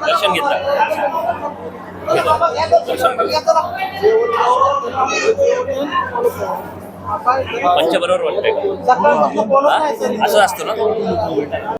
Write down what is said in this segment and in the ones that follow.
दर्शन घेतलं पंच बरोबर वाटतंय असं असतं ना?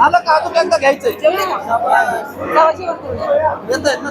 झालं का? अजून एकदा घ्यायचंय. येत आहेत ना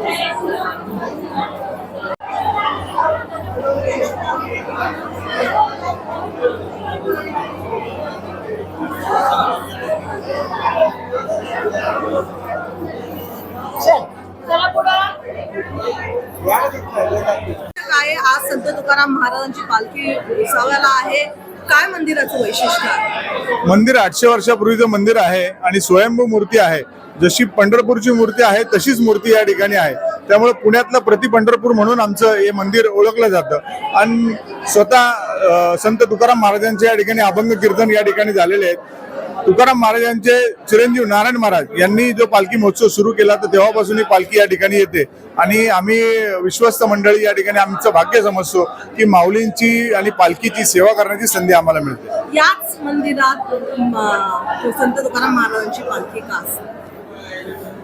काय आज संत तुकाराम महाराजांची पालखी विसाव्याला आहे? काय मंदिराचं वैशिष्ट्य आहे? मंदिर आठशे वर्षापूर्वीचं मंदिर आहे आणि स्वयंभू मूर्ती आहे जशी पंढरपूरची मूर्ती आहे तशीच मूर्ती या ठिकाणी आहे. त्यामुळे पुण्यातलं प्रति पंढरपूर म्हणून आमचं हे मंदिर ओळखलं जातं. आणि स्वतः संत तुकाराम महाराजांचे या ठिकाणी अभंग कीर्तन या ठिकाणी झालेले आहेत. तुकाराम महाराजांचे चिरंजीव नारायण महाराज यांनी जो पालखी महोत्सव सुरू केला तर तेव्हापासून ही पालखी या ठिकाणी येते. आणि आम्ही विश्वस्त मंडळी या ठिकाणी आमचं भाग्य समजतो की माऊलींची आणि पालखीची सेवा करण्याची संधी आम्हाला मिळते. याच मंदिरात संत तुकाराम महाराजांची पालखी का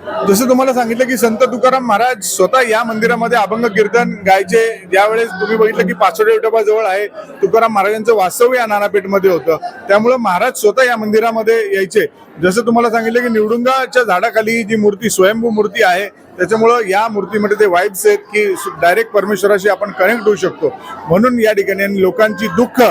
जसं तुम्हाला सांगितलं की संत तुकाराम महाराज स्वतः या मंदिरामध्ये अभंग कीर्तन गायचे. ज्यावेळेस तुम्ही बघितलं की पाचोडे विठोबा जवळ आहे तुकाराम महाराजांचं वास्तव्य या नानापेठमध्ये होतं. त्यामुळं महाराज स्वतः या मंदिरामध्ये यायचे. जसं तुम्हाला सांगितलं की निवडुंगाच्या झाडाखाली जी मूर्ती स्वयंभू मूर्ती आहे त्याच्यामुळं या मूर्तीमध्ये ते वाईब्स आहेत की डायरेक्ट परमेश्वराशी आपण कनेक्ट होऊ शकतो. म्हणून या ठिकाणी आणि लोकांची दुःख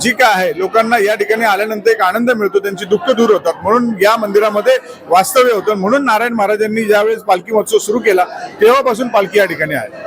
जी काय आहे लोकांना या ठिकाणी आल्यानंतर एक आनंद मिळतो त्यांची दुःख दूर होतात. म्हणून या मंदिरामध्ये वास्तव्य होतं. म्हणून नारायण महाराजांनी ज्यावेळेस पालखी महोत्सव सुरू केला तेव्हापासून पालखी या ठिकाणी आहे.